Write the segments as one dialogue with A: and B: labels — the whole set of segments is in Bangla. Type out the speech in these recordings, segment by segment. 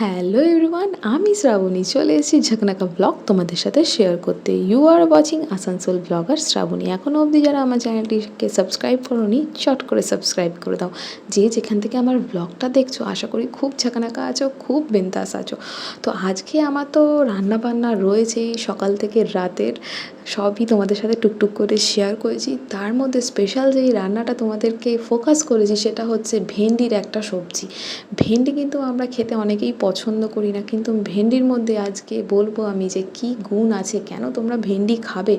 A: হ্যালো এভরিওয়ান আমি শ্রাবণী। চলে এসেছি ঝকনাকা ব্লগ তোমাদের সাথে শেয়ার করতে। You are watching Asansol blogger Shrabani. এখনও অবধি যারা আমার চ্যানেলটিকে সাবস্ক্রাইব করোনি, চট করে সাবস্ক্রাইব করে দাও। যে যেখান থেকে আমার ব্লগটা দেখছ, আশা করি খুব ঝাঁকানাকা আছো, খুব বেন্তাস আছো। তো আজকে আমার তো রান্না বান্না রয়েছেই সকাল থেকে রাতের সবই তোমাদের সাথে টুকটুক করে শেয়ার করেছি। তার মধ্যে স্পেশাল যেই রান্নাটা তোমাদেরকে ফোকাস করেছি সেটা হচ্ছে ভেন্ডির একটা সবজি। ভেন্ডি কিন্তু আমরা খেতে অনেকেই পছন্দ করি না, কিন্তু ভেন্ডির মধ্যে আজকে বলব আমি যে কি গুণ আছে, কেন তোমরা ভেন্ডি খাবে?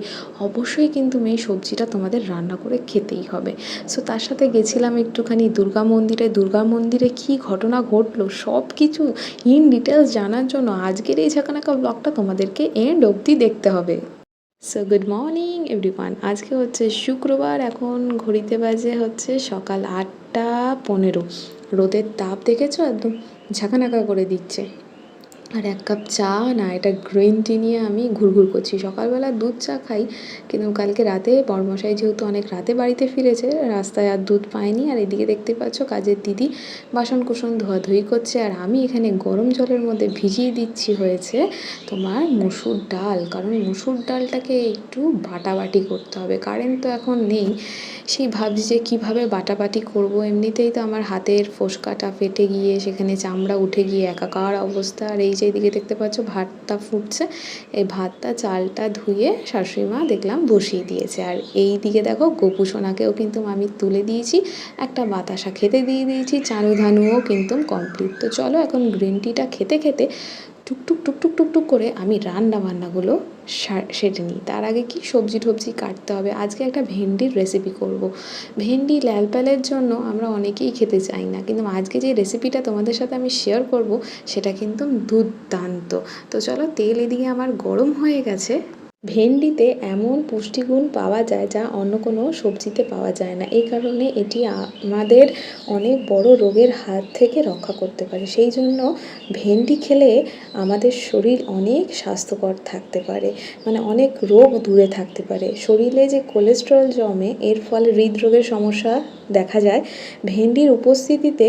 A: অবশ্যই কিন্তু এই সবজিটা তোমাদের রান্না করে খেতেই হবে। সো তার সাথে গেছিলাম একটুখানি দুর্গা মন্দিরে। দুর্গা মন্দিরে কি ঘটনা ঘটলো? সব কিছু ইন ডিটেলস জানার জন্য আজকের এই ঝাঁকানাকা ব্লগটা তোমাদেরকে এন্ড অবধি দেখতে হবে। সো গুড মর্নিং এভরিওয়ান আজকে হচ্ছে শুক্রবার, এখন ঘড়িতে বাজে হচ্ছে সকাল আটটা পনেরো। রোদের তাপ দেখেছ? একদম ঝাঁকা করে দিচ্ছে। আর এক কাপ চা, না, এটা গ্রিন টি নিয়ে আমি ঘুরঘুর করছি। সকালবেলা দুধ চা খাই, কিন্তু কালকে রাতে বড়মশাই যেহেতু অনেক রাতে বাড়িতে ফিরেছে, রাস্তায় আর দুধ পায়নি। আর এদিকে দেখতে পাচ্ছ কাজের দিদি বাসন কুসন ধোয়াধুয়ি করছে, আর আমি এখানে গরম জলের মধ্যে ভিজিয়ে দিচ্ছি হয়েছে তোমার মুসুর ডাল। কারণ মুসুর ডালটাকে একটু বাটাবাটি করতে হবে। কারেন্ট তো এখন নেই। সেই ভাবছি যে কীভাবে বাটাবাটি করব। এমনিতেই তো আমার হাতের ফোসকাটা ফেটে গিয়ে, সেখানে চামড়া উঠে গিয়ে একাকার অবস্থা। আর এই যে এদিকে দেখতে পাচ্ছ, ভাতটা ফুটছে। এই ভাতটা চালটা ধুয়ে শাশুড়ি মা দেখলাম বসিয়ে দিয়েছে। আর এই দিকে দেখো, গোপু সোনাকেও কিন্তু আমি তুলে দিয়েছি। একটা বাতাসা খেতে দিয়ে দিয়েছি। চানু ধানুও কিন্তু কমপ্লিট তো চলো, এখন গ্রিন টিটা খেতে খেতে টুকটুক টুকটুক টুকটুক করে আমি রান্না বান্নাগুলো সেটে নিই। তার আগে কি সবজি টবজি কাটতে হবে? আজকে একটা ভেন্ডির রেসিপি করব। ভেন্ডি লাল প্যালের জন্য আমরা অনেকেই খেতে চাই না, কিন্তু আজকে যে রেসিপিটা তোমাদের সাথে আমি শেয়ার করব, সেটা কিন্তু দুর্দান্ত। তো চলো তেল এদিকে আমার গরম হয়ে গেছে। ভেন্ডিতে এমন পুষ্টিগুণ পাওয়া যায় যা অন্য কোনো সবজিতে পাওয়া যায় না। এই কারণে এটি আমাদের অনেক বড় রোগের হাত থেকে রক্ষা করতে পারে। সেই জন্য ভেন্ডি খেলে আমাদের শরীর অনেক স্বাস্থ্যকর থাকতে পারে মানে অনেক রোগ দূরে থাকতে পারে। শরীরে যে কোলেস্টেরল জমে, এর ফলে হৃদরোগের সমস্যা দেখা যায়। ভেন্ডির উপস্থিতিতে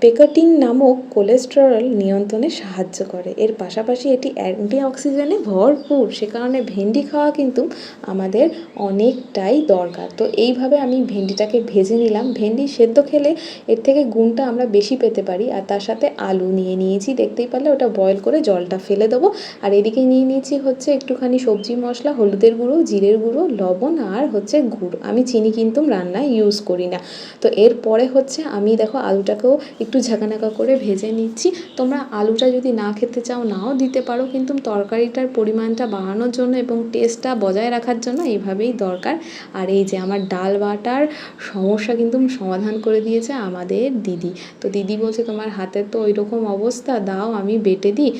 A: পেকাটিন নামক কোলেস্টেরল নিয়ন্ত্রণে সাহায্য করে। এর পাশাপাশি এটি অ্যান্টিঅক্সিজেনে ভরপুর। সে কারণে ভেন্ডি খাওয়া কিন্তু আমাদের অনেকটাই দরকার। তো এইভাবে আমি ভেন্ডিটাকে ভেজে নিলাম। ভেন্ডি সেদ্ধ খেলে এর থেকে গুণটা আমরা বেশি পেতে পারি। আর তার সাথে আলু নিয়ে নিয়েছি। দেখতেই পারলে ওটা বয়েল করে জলটা ফেলে দেবো। আর এদিকে নিয়ে নিয়েছি হচ্ছে একটুখানি সবজি মশলা, হলুদের গুঁড়ো, জিরের গুঁড়ো, লবণ আর হচ্ছে গুড়। আমি চিনি কিন্তু রান্নায় ইউজ করি না। তো এরপরে হচ্ছে আমি দেখো আলুটাকেও একটু ঝাঁকানাকা করে ভেজে নিচ্ছি। তোমরা আলুটা যদি না খেতে চাও, নাও দিতে পারো। কিন্তু তরকারিটার পরিমাণটা বাড়ানোর জন্য এবং টেস্টটা বজায় রাখার জন্য এইভাবেই দরকার। আর এই যে আমার ডাল বাটার সমস্যা কিন্তু সমাধান করে দিয়েছে আমাদের দিদি। তো দিদি বলছে, তোমার হাতের তো ওই রকম অবস্থা, দাও আমি বেটে দিই।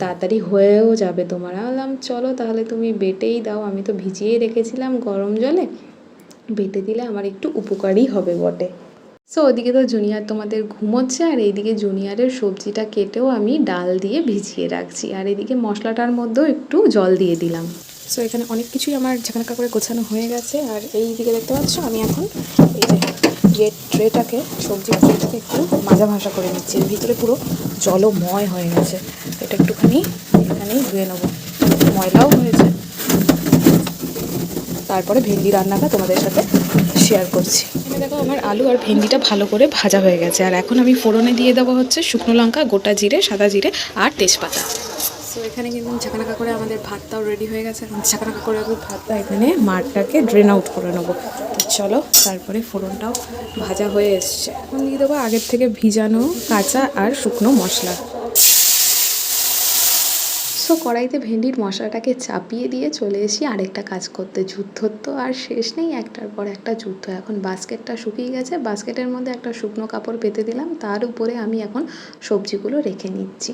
A: তাড়াতাড়ি হয়েও যাবে। তোমার বললাম, চলো তাহলে তুমি বেটেই দাও। আমি তো ভিজিয়েই রেখেছিলাম গরম জলে। বেটে দিলে আমার একটু উপকারই হবে বটে। সো ওদিকে তো জুনিয়র তোমাদের ঘুমোচ্ছে আর এইদিকে জুনিয়রের সবজিটা কেটেও আমি ডাল দিয়ে ভিজিয়ে রাখছি। আর এদিকে মশলাটার মধ্যেও একটু জল দিয়ে দিলাম।
B: সো এখানে অনেক কিছুই আমার ঝাঁকানাকা করে গোছানো হয়ে গেছে। আর এই দিকে দেখতে পাচ্ছ, আমি এখন এই যে ট্রেটাকে সবজির ট্রেটাকে একটু মাজা ভাসা করে নিচ্ছি। এর ভিতরে পুরো জলময় হয়ে গেছে। এটা একটুখানি এখানেই ধুয়ে নেব। ময়লাও হয়েছে। তারপরে ভেন্ডি রান্নাটা তোমাদের সাথে শেয়ার করছি। এখানে দেখো আমার আলু আর ভেন্ডিটা ভালো করে ভাজা হয়ে গেছে। আর এখন আমি ফোড়নে দিয়ে দেবো হচ্ছে শুকনো লঙ্কা গোটা জিরে সাদা জিরে আর তেজপাতা। সো এখানে কিন্তু ঝাঁকানাকা করে আমাদের ভাতটাও রেডি হয়ে গেছে। এখন ঝাঁকানাকা করে আমি ভাতটা এখানে মাঠটাকে ড্রেন আউট করে নেব। তো চলো তারপরে ফোড়নটাও ভাজা হয়ে এসছে। এখন দিয়ে দেবো আগের থেকে ভিজানো কাঁচা আর শুকনো মশলা।
A: সো কড়াইতে ভেন্ডির মশলাটাকে চাপিয়ে দিয়ে চলে এসি আরেকটা কাজ করতে। যুদ্ধ তো আর শেষ নেই একটার পর একটা যুদ্ধ। এখন বাস্কেটটা শুকিয়ে গেছে। বাস্কেটের মধ্যে একটা শুকনো কাপড় পেতে দিলাম। তার উপরে আমি এখন সবজিগুলো রেখে নিচ্ছি।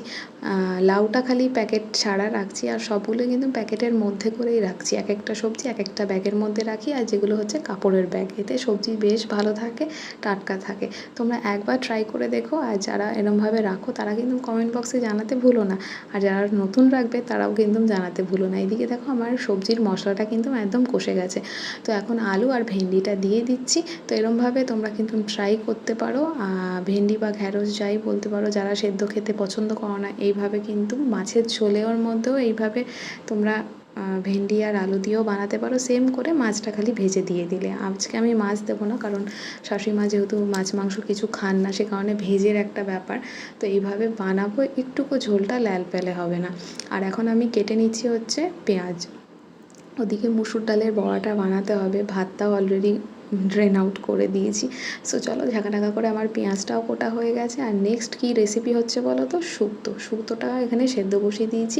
A: লাউটা খালি প্যাকেট ছাড়া রাখছি আর সবগুলো কিন্তু প্যাকেটের মধ্যে করেই রাখছি। এক একটা সবজি এক একটা ব্যাগের মধ্যে রাখি আর যেগুলো হচ্ছে কাপড়ের ব্যাগ। এতে সবজি বেশ ভালো থাকে, টাটকা থাকে। তোমরা একবার ট্রাই করে দেখো। আর যারা এরমভাবে রাখো তারা কিন্তু কমেন্ট বক্সে জানাতে ভুলো না। আর যারা নতুন রাখবে থাকবে তারাও কিন্তু জানাতে ভুলো না। এদিকে দেখো আমার সবজির মশলাটা কিন্তু একদম কষে গেছে। তো এখন আলু আর ভেন্ডিটা দিয়ে দিচ্ছি। তো এরমভাবে তোমরা কিন্তু ট্রাই করতে পারো। ভেন্ডি বা ঢ্যাঁড়স যাই বলতে পারো, যারা সেদ্ধ খেতে পছন্দ করো না, এইভাবে কিন্তু মাছের ঝোলেওর মধ্যেও এইভাবে তোমরা ভেন্ডি আর আলু দিয়েও বানাতে পারো। সেম করে মাছটা খালি ভেজে দিয়ে দিলে। আজকে আমি মাছ দেবো না, কারণ শাশুড়ি মা যেহেতু মাছ, মাংস কিছু খান না, সে কারণে ভেজের একটা ব্যাপার। তো এইভাবে বানাবো, একটুকু ঝোলটা ল্যাল পেলে হবে না। আর এখন আমি কেটে নিচ্ছি হচ্ছে পেঁয়াজ। ওদিকে মুসুর ডালের বড়াটা বানাতে হবে। ভাতটাও অলরেডি ড্রেন আউট করে দিয়েছি। সো চলো ঝাঁকা ঢাকা করে আমার পেঁয়াজটাও কোটা হয়ে গেছে। আর নেক্সট কী রেসিপি হচ্ছে বলো তো? শুক্তো। শুক্তোটা এখানে সেদ্ধ বসিয়ে দিয়েছি।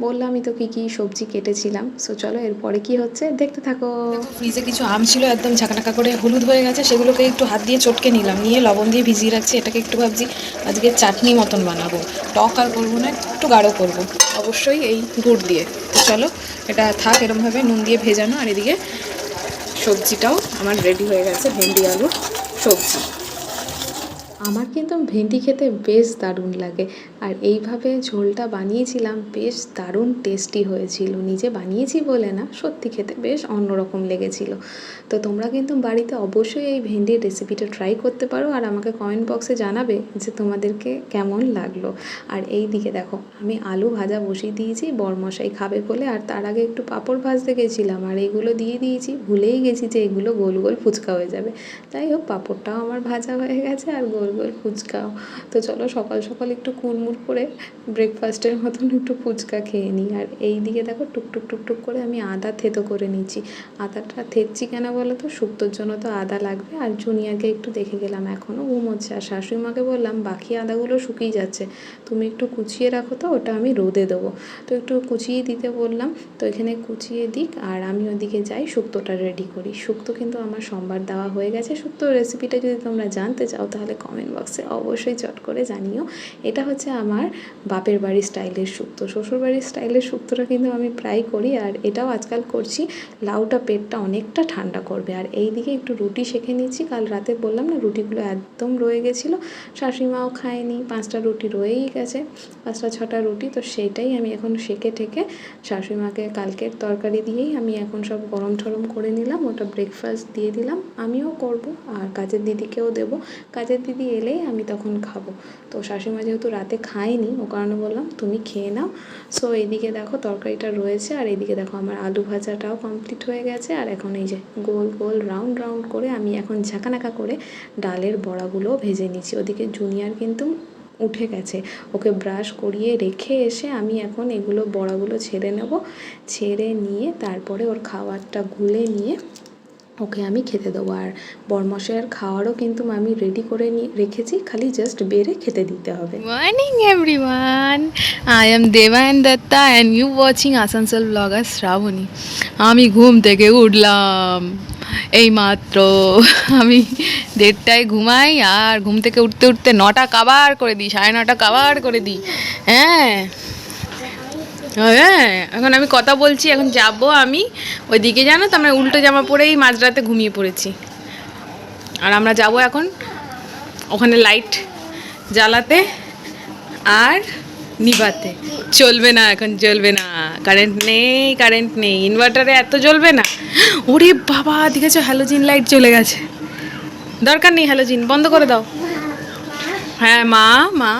A: বললামই তো কী কী সবজি কেটেছিলাম। সো চলো এরপরে কি হচ্ছে? দেখতে থাকো।
B: ফ্রিজে কিছু আম ছিল, একদম ঝাঁকানাকা করে হলুদ হয়ে গেছে। সেগুলোকে একটু হাত দিয়ে চটকে নিলাম। নিয়ে লবণ দিয়ে ভিজিয়ে রাখছি। এটাকে একটু ভাবছি আজকে চাটনি মতন বানাবো। টক আর করব না, একটু গাঢ় করব। অবশ্যই এই গুড় দিয়ে। তো চলো, এটা থাক, এরমভাবে নুন দিয়ে ভেজানো। আর এদিকে সবজিটাও আমার রেডি হয়ে গেছে ভেন্ডি আলুর সবজি।
A: আমার কিন্তু ভেন্ডি খেতে বেশ দারুণ লাগে। আর এইভাবে ঝোলটা বানিয়েছিলাম, বেশ দারুণ টেস্টি হয়েছিল। নিজে বানিয়েছি বলে না, সত্যি খেতে বেশ অন্যরকম লেগেছিল। তো তোমরা কিন্তু বাড়িতে অবশ্যই এই ভেন্ডির রেসিপিটা ট্রাই করতে পারো আর আমাকে কমেন্ট বক্সে জানাবে যে তোমাদেরকে কেমন লাগল। আর এই দিকে দেখো, আমি আলু ভাজা বসিয়ে দিয়েছি, বরমশাই খাবে বলে, আর তার আগে একটু পাঁপড় ভাজতে গেছিলাম। আর এইগুলো দিয়ে দিয়েছি, ভুলেই গেছি যে এগুলো গোল গোল ফুচকা হয়ে যাবে। যাই হোক, পাঁপড়টাও আমার ভাজা হয়ে গেছে আর গোল গোল ফুচকাও তো চলো সকাল সকাল একটু কুড়মুড় করে ব্রেকফাস্টের মতন একটু ফুচকা খেয়ে নিই। আর এই দিকে দেখো টুকটুক টুকটুক করে আমি আদা থেতো করে নিচ্ছি আদাটা থেতছি কেন বলো তো? শুক্তোর জন্য তো আদা লাগবে। আর জুনিয়াকে একটু দেখে গেলাম এখনও ঘুমোচ্ছে আর শাশুড়ি মাকে বললাম, বাকি আদাগুলো শুকিয়ে যাচ্ছে। তুমি একটু কুচিয়ে রাখো তো, ওটা আমি রোদে দেবো। তো একটু কুচিয়ে দিতে বললাম। তো এখানে কুচিয়ে দিক আর আমি ওদিকে যাই, শুক্তোটা রেডি করি। শুক্তো কিন্তু আমার সোমবার দেওয়া হয়ে গেছে। শুক্তোর রেসিপিটা যদি তোমরা জানতে চাও, তাহলে কমেন্ট বক্সে অবশ্যই চট করে জানিও। এটা হচ্ছে আমার বাপের বাড়ির স্টাইলের শুক্তো শ্বশুর বাড়ির স্টাইলের শুক্তোটা কিন্তু আমি প্রায় করি আর এটাও আজকাল করছি। লাউটা পেটটা অনেকটা ঠান্ডা করবে। আর এই দিকে একটু রুটি শেখে নিচ্ছি কাল রাতে বললাম না, রুটিগুলো একদম রয়ে গেছিল। শাশুড়িমাও খায়নি। পাঁচটা রুটি রয়েই গেছে। পাঁচটা, ছটা রুটি। তো সেইটাই আমি এখন সেঁকে ঠেকে শাশুড়িমাকে কালকের তরকারি দিয়েই আমি এখন সব গরম ঠরম করে নিলাম। ওটা ব্রেকফাস্ট দিয়ে দিলাম। আমিও করব। আর কাজের দিদিকেও দেব। কাজের দিদি এলেই আমি তখন খাব। তো শাশুড়িমা যেহেতু রাতে খায়নি, ও কারণে বললাম তুমি খেয়ে নাও। সো এইদিকে দেখো তরকারিটা রয়েছে আর এইদিকে দেখো আমার আলু ভাজাটাও কমপ্লিট হয়ে গেছে। আর এখন এই যে গোল গোল রাউন্ড রাউন্ড করে আমি এখন ঝাঁকানাকা করে ডালের বড়াগুলো ভেজে নিচ্ছি। ওদিকে জুনিয়র কিন্তু উঠে গেছে। ওকে ব্রাশ করিয়ে রেখে এসে আমি এখন এগুলো বড়াগুলো ছেড়ে নেব। ছেড়ে নিয়ে তারপরে ওর খাবারটা গুলে নিয়ে ওকে আমি খেতে দেবো। আর বরমশাইয়ের খাওয়ারও কিন্তু আমি রেডি করে রেখেছি, খালি জাস্ট বেড়ে খেতে দিতে হবে।
B: Morning everyone I am Debayan Dutta and you watching Asansol blogger Shrabani আমি ঘুম থেকে উঠলাম। এই মাত্র আমি দেড়টায় ঘুমাই আর ঘুম থেকে উঠতে উঠতে নটা কাবার করে দিই, সাড়ে নটা কাবার করে দিই। হ্যাঁ? হ্যাঁ এখন আমি কথা বলছি, এখন যাব আমি ওইদিকে, জানো তো? আমরা উল্টো জামা পরেই মাঝরাতে ঘুমিয়ে পড়েছি। আর আমরা যাব এখন ওখানে লাইট জ্বালাতে আর নিভাতে। চলবে না এখন চলবে না। কারেন্ট নেই কারেন্ট নেই। ইনভার্টারে এত জ্বলবে না। ওরে বাবা, দেখেছ? হ্যালোজিন লাইট চলে গেছে। দরকার নেই হ্যালোজিন বন্ধ করে দাও। হ্যাঁ মা মা।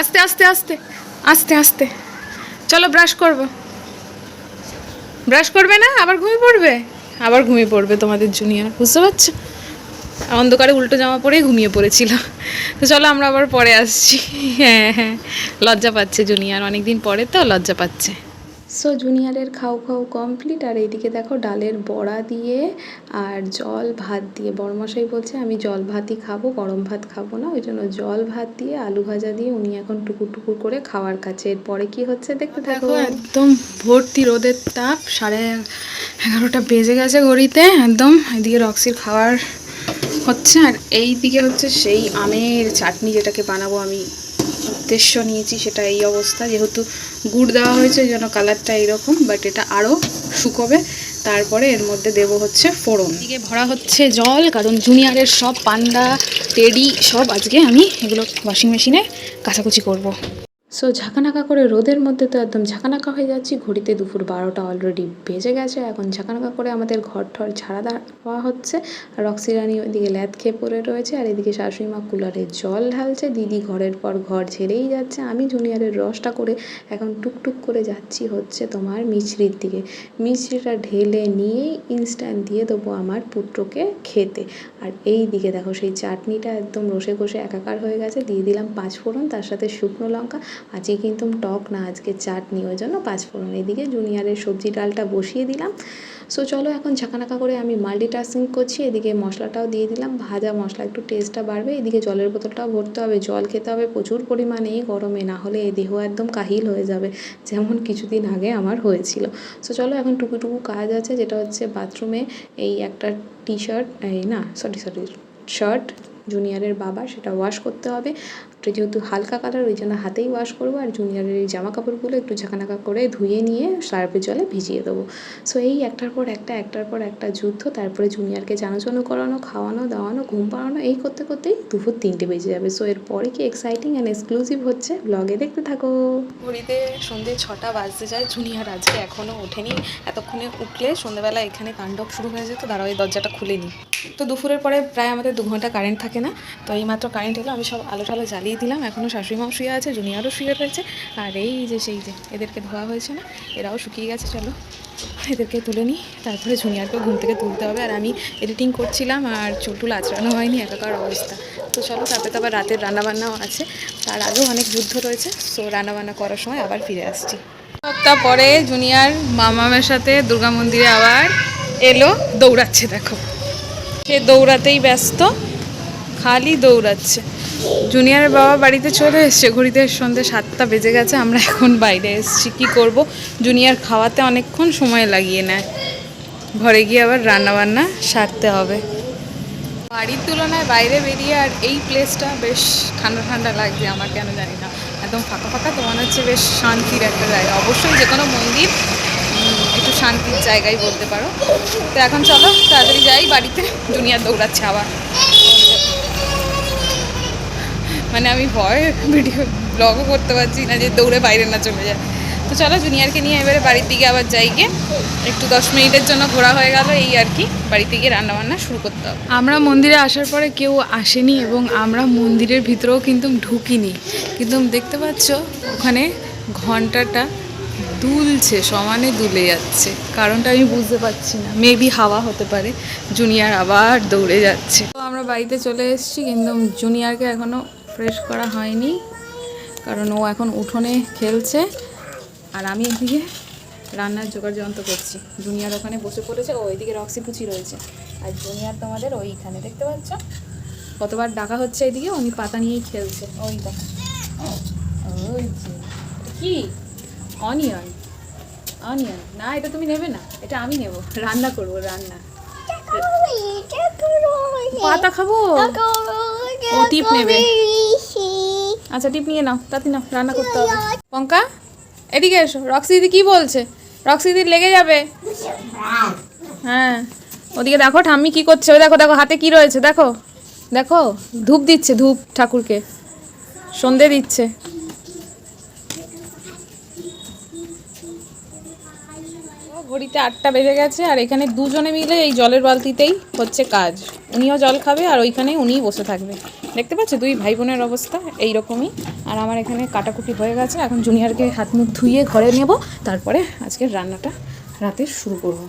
B: আস্তে আস্তে আস্তে আস্তে আস্তে। চলো ব্রাশ করব। ব্রাশ করবে না? আবার ঘুমিয়ে পড়বে? আবার ঘুমিয়ে পড়বে তোমাদের জুনিয়র বুঝতে পারছ? অন্ধকারে উল্টো জামা পরেই ঘুমিয়ে পড়েছিল। তো চলো আমরা আবার পরে আসছি। হ্যাঁ হ্যাঁ। লজ্জা পাচ্ছে জুনিয়র অনেকদিন পরে তো লজ্জা পাচ্ছে।
A: সো জুনিয়রের খাও খাও কমপ্লিট আর এইদিকে দেখো ডালের বড়া দিয়ে আর জল ভাত দিয়ে। বড়মশাই বলছে, আমি জল ভাতই খাব, গরম ভাত খাব না। ওই জন্য জল ভাত দিয়ে আলু ভাজা দিয়ে উনি এখন টুকুর টুকুর করে খাওয়ার কাছে। এরপরে কি হচ্ছে দেখতে থাকো।
B: একদম ভর্তি রোদের তাপ। সাড়ে এগারোটা বেজে গেছে ঘড়িতে, একদম। এদিকে রক্সির খাওয়ার হচ্ছে। আর এই দিকে হচ্ছে সেই আমের চাটনি যেটাকে বানাবো আমি। উদ্দেশ্য নিয়েছি সেটা এই অবস্থা। যেহেতু গুড় দেওয়া হয়েছে, ওই কালারটা এইরকম বাট এটা আরও শুকোবে। তারপরে এর মধ্যে দেব হচ্ছে ফোড়ন। দিকে ভরা হচ্ছে জল, কারণ জুনিয়রের সব পান্ডা টেডি সব আজকে আমি এগুলো ওয়াশিং মেশিনে কাছাকুচি করব।
A: সো ঝাঁকানাকা করে রোদের মধ্যে তো একদম ঝাঁকানাকা হয়ে যাচ্ছি। ঘড়িতে দুপুর বারোটা অলরেডি বেজে গেছে। এখন ঝাঁকানাকা করে আমাদের ঘর ঠর ঝাড়া দেওয়া হচ্ছে। আর রানী ওইদিকে ল্যাদ খেয়ে পড়ে রয়েছে। আর এদিকে শাশুড়ি মা কুলারে জল ঢালছে। দিদি ঘরের পর ঘর ঝেড়েই যাচ্ছে। আমি জুনিয়রের রসটা করে এখন টুকটুক করে যাচ্ছি হচ্ছে তোমার মিছরির দিকে। মিছরিটা ঢেলে নিয়েই ইনস্ট্যান্ট দিয়ে দেবো আমার পুত্রকে খেতে। আর এই দিকে দেখো, সেই চাটনিটা একদম রসে কষে একাকার হয়ে গেছে। দিয়ে দিলাম পাঁচ ফোড়ন, তার সাথে শুকনো লঙ্কা। আজকে কিন্তু টক না, আজকে চাটনি, ওই জন্য পাঁচ ফোড়ন। এদিকে জুনিয়ারের সবজি ডালটা বসিয়ে দিলাম। সো চলো এখন ঝাঁকানাকা করে আমি মাল্টিটাস্কিং করছি। এদিকে মশলাটাও দিয়ে দিলাম। ভাজা মশলা, একটু টেস্টটা বাড়বে। এদিকে জলের বোতলটাও ভরতে হবে। জল খেতে হবে প্রচুর পরিমাণে এই গরমে, না হলে এই দেহ একদম কাহিল হয়ে যাবে, যেমন কিছুদিন আগে আমার হয়েছিল। সো চলো এখন টুকুটুকু কাজ আছে, যেটা হচ্ছে বাথরুমে এই একটা টি শার্ট এই না সরি সরি শার্ট জুনিয়রের বাবা, সেটা ওয়াশ করতে হবে। ওটা যেহেতু হালকা কালার ওই জন্য হাতেই ওয়াশ করব আর জুনিয়রের এই জামা কাপড়গুলো একটু ঝাঁকানাকা করে ধুয়ে নিয়ে সার্ফের জলে ভিজিয়ে দেবো। সো এই একটার পর একটা, একটার পর একটা যুদ্ধ, তারপরে জুনিয়রকে জানাজানো করানো, খাওয়ানো, দাওয়ানো, ঘুম পাড়ানো, এই করতে করতেই দুপুর তিনটে বেজে যাবে। সো এরপরে কি এক্সাইটিং অ্যান্ড এক্সক্লুসিভ হচ্ছে ব্লগে দেখতে থাকো।
B: ঘড়িতে সন্ধে ছটা বাজতে যায় জুনিয়র আজকে এখনও ওঠেনি। এতক্ষণে উঠলে সন্ধ্যেবেলা এখানে তাণ্ডব শুরু হয়ে যেত, দাঁড়াও, এই দরজাটা খুলে নিই তো দুপুরের পরে প্রায় আমাদের দু ঘণ্টা কারেন্ট থাকে না, তো এই মাত্র কারেন্ট এলো, আমি সব আলো টালো জ্বালিয়ে দিলাম। এখনও শাশুড়িমাও শুয়ে আছে, জুনিয়ারও শুয়ে রয়েছে। আর এই যে, সেই যে, এদেরকে ধোয়া হয়েছে না, এরাও শুকিয়ে গেছে, চলো। এদেরকে তুলে নিই, তারপরে জুনিয়ারকে ঘুম থেকে তুলতে হবে। আর আমি এডিটিং করছিলাম আর চুলটুল আঁচড়ানো হয়নি, একাকার অবস্থা। তো চলো, তারপরে তো আবার রাতের রান্নাবান্নাও আছে। তার আগেও অনেক যুদ্ধ রয়েছে, সো রান্নাবান্না করার সময় আবার ফিরে আসছি। সপ্তাহ পরে জুনিয়র মামামের সাথে দুর্গা মন্দিরে আবার এলো, দৌড়াচ্ছে, দেখো। সে দৌড়াতেই ব্যস্ত, খালি দৌড়াচ্ছে। জুনিয়রের বাবা বাড়িতে চলে এসছে, ঘড়িতে সন্ধ্যে সাতটা বেজে গেছে, আমরা এখন বাইরে এসেছি। কি করব? জুনিয়র খাওয়াতে অনেকক্ষণ সময় লাগিয়ে নেয়। ঘরে গিয়ে আবার রান্না বান্না সারতে হবে। বাড়ির তুলনায় বাইরে বেরিয়ে আর এই প্লেসটা বেশ ঠান্ডা ঠান্ডা লাগছে আমার, কেন জানি না। একদম ফাঁকা ফাঁকা তো মনে হচ্ছে বেশ শান্তির একটা জায়গা। অবশ্যই যে কোনো মন্দির একটু শান্তির জায়গায় বলতে পারো। তো এখন চলো, তাড়াতাড়ি যাই বাড়িতে দুনিয়ার দৌড়াচ্ছে আবার। মানে আমি ভয় ভিডিও ব্লগও করতে পারছি না যে দৌড়ে বাইরে না চলে যায়। তো চলো জুনিয়রকে নিয়ে এবারে বাড়ির দিকে আবার যাই গিয়ে একটু দশ মিনিটের জন্য ঘোরা হয়ে গেল, এই আর কি। বাড়িতে গিয়ে রান্নাবান্না শুরু করতে হবে। আমরা মন্দিরে আসার পরে কেউ আসেনি এবং আমরা মন্দিরের ভিতরেও কিন্তু ঢুকিনি। কিন্তু দেখতে পাচ্ছ, ওখানে ঘন্টাটা দুলছে, সমানে দুলে যাচ্ছে। কারণটা আমি বুঝতে পারছি না। মেবি হাওয়া হতে পারে। জুনিয়র আবার দৌড়ে যাচ্ছে। তো আমরা বাড়িতে চলে এসেছি, কিন্তু জুনিয়রকে এখনও ফ্রেশ করা হয়নি, কারণ ও এখন উঠোনে খেলছে। আর আমি এদিকে রান্নার জোগাড় যন্ত্র করছি। জুনিয়র ওখানে বসে পড়েছে, ও ওইদিকে রক্সি পুচি রয়েছে। আর জুনিয়র তোমাদের ওইখানে, দেখতে পাচ্ছ? কতবার ডাকা হচ্ছে এইদিকে উনি পাতা নিয়েই খেলছে। ওই ওই কি? অনিয়ন অনিয়ন না, এটা তুমি নেবে না। এটা আমি নেব। রান্না করব, রান্না। পাতা খাব? ও, টিপ নেবে। আচ্ছা টিপ নিয়ে নাও, তাতে নাও, রান্না করতে হবে। পঙ্কা, এদিকে এসো। রক্সি দিদি কি বলছে? রক্সি দিদি লেগে যাবে? হ্যাঁ। ওদিকে দেখো, ঠাম্মি কি করছে? দেখো দেখো, হাতে কি রয়েছে? দেখো। দেখো, ধূপ দিচ্ছে ধূপ ঠাকুরকে। সন্ধে দিচ্ছে। ঘড়িতে আটটা বেজে গেছে আর এখানে দুজনে মিলে এই জলের বালতিতেই হচ্ছে কাজ। উনিও জল খাবে আর ওইখানে উনিই বসে থাকবে। দেখতে পাচ্ছ? দুই ভাই বোনের অবস্থা এইরকমই। আর আমার এখানে কাটাকুটি হয়ে গেছে। এখন জুনিয়রকে হাত মুখ ধুইয়ে ঘরে নেব। তারপরে আজকের রান্নাটা রাতে শুরু করব।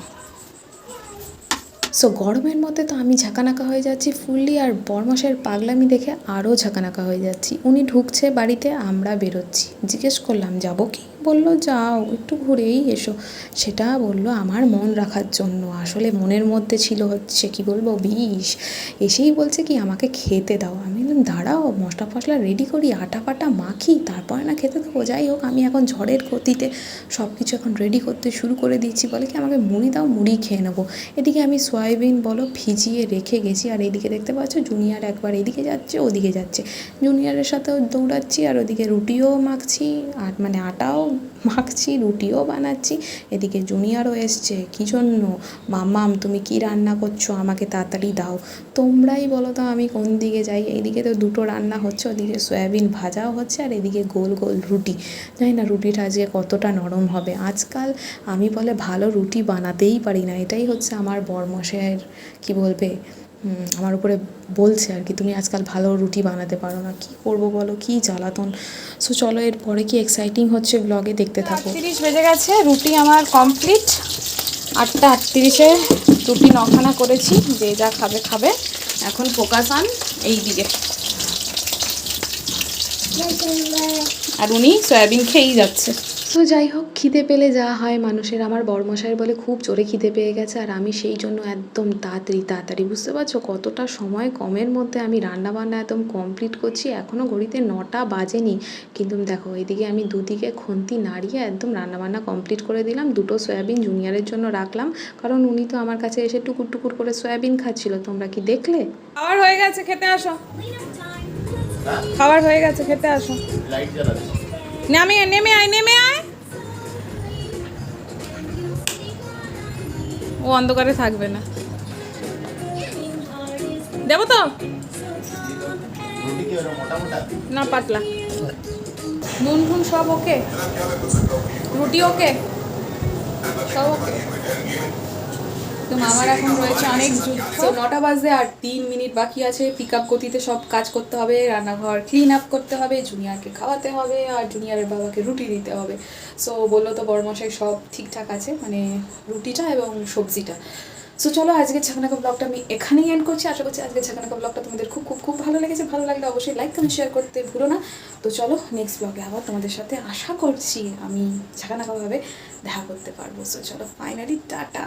A: সো গরমের মধ্যে তো আমি ঝাঁকানাকা হয়ে যাচ্ছি ফুললি আর বরমাসের পাগলামি দেখে আরও ঝাঁকানাকা হয়ে যাচ্ছি। উনি ঢুকছে বাড়িতে, আমরা বেরোচ্ছি। জিজ্ঞেস করলাম, যাব কি? বলল, যাও, একটু ঘুরেই এসো। সেটা বলল, আমার মন রাখার জন্য। আসলে মনের মধ্যে ছিল হচ্ছে, কি বলব, বিষ। এসেই বলছে কি, আমাকে খেতে দাও। আমি বললাম, দাঁড়াও, মশলা ফসলা রেডি করি, আটা ফাটা মাখি, তারপরে না খেতে দেবো। যাই হোক, আমি এখন ঝড়ের গতিতে সব কিছু এখন রেডি করতে শুরু করে দিচ্ছি বলে কি, আমাকে মুড়ি দাও, মুড়ি খেয়ে নেব। এদিকে আমি সয়াবিন বলো ভিজিয়ে রেখে গেছি, আর এদিকে দেখতে পাচ্ছ জুনিয়র একবার এদিকে যাচ্ছে, ওদিকে যাচ্ছে। জুনিয়রের সাথেও দৌড়াচ্ছি, আর ওদিকে রুটিও মাখছি, আর মানে আটাও মাখছি, রুটিও বানাচ্ছি। এদিকে জুনিয়রও এসছে, কী জন্য? মাম্মাম, তুমি কি রান্না করছ? আমাকে তাড়াতাড়ি দাও। তোমরাই বলো তো আমি কোন দিকে যাই? এইদিকে তো দুটো রান্না হচ্ছে, ওদিকে সয়াবিন ভাজাও হচ্ছে, আর এদিকে গোল গোল রুটি। জানি না রুটিটা আজকে কতটা নরম হবে। আজকাল আমি বলে ভালো রুটি বানাতেই পারি না। এটাই হচ্ছে আমার বরমশাইয়ের কী বলবে? আমার উপরে বলছে আর কি তুমি আজকাল ভালো রুটি বানাতে পারো না কী করব বলো কী জ্বালাতন? সো চলো এরপরে কি এক্সাইটিং হচ্ছে ব্লগে দেখতে থাকো।
B: আটত্রিশ বেজে গেছে রুটি আমার কমপ্লিট আটটা আটত্রিশে রুটি নখানা করেছি যে যা খাবে খাবে। এখন ফোকাস আন এই দিকে আর উনি সয়াবিন খেয়েই যাচ্ছে।
A: তো যাই হোক খিদে পেলে যা হয় মানুষের। আমার বড়মশাইয়ের বলে খুব জোরে খিদে পেয়ে গেছে আর আমি সেই জন্য একদম তাড়াতাড়ি তাড়াতাড়ি। বুঝতে পারছ কতটা সময় কমের মধ্যে আমি রান্না বান্না একদম কমপ্লিট করছি এখনও ঘড়িতে নটা বাজেনি। কিন্তু দেখো এদিকে আমি দুদিকে খুন্তি নাড়িয়ে একদম রান্নাবান্না কমপ্লিট করে দিলাম। দুটো সয়াবিন জুনিয়রের জন্য রাখলাম কারণ উনি তো আমার কাছে এসে টুকুর টুকুর করে সয়াবিন খাচ্ছিল। তোমরা কি দেখলে?
B: খাবার হয়ে গেছে খেতে আসো। খাবার হয়ে গেছে খেতে আসো। নেমে নেমে আয় নেমে আয়। ও অন্ধকারে থাকবে না। দেবো তো? না, পাতলা। নুন ফুন সব ওকে? রুটি ওকে? সব ওকে? তো মামার এখন রয়েছে অনেক যুদ্ধ নটা বাজে আর তিন মিনিট বাকি আছে। পিক আপ গতিতে সব কাজ করতে হবে, রান্নাঘর ক্লিন আপ করতে হবে জুনিয়রকে খাওয়াতে হবে আর জুনিয়রের বাবাকে রুটি দিতে হবে। সো বলল তো বড়মশাই সব ঠিকঠাক আছে মানে রুটিটা এবং সবজিটা। সো চলো আজকে ছাকানাকা ব্লগটা আমি এখানেই এন্ড করছি। আশা করছি আজকে ছাকানাকা ব্লগটা তোমাদের খুব খুব খুব ভালো লেগেছে। ভালো লাগলে অবশ্যই লাইক কমেন্ট শেয়ার করতে ভুলো না। তো চলো নেক্সট ব্লগে আবার তোমাদের সাথে আশা করছি আমি ছাকানাকাভাবে দেখা করতে পারব। সো চলো ফাইনালি টাটা।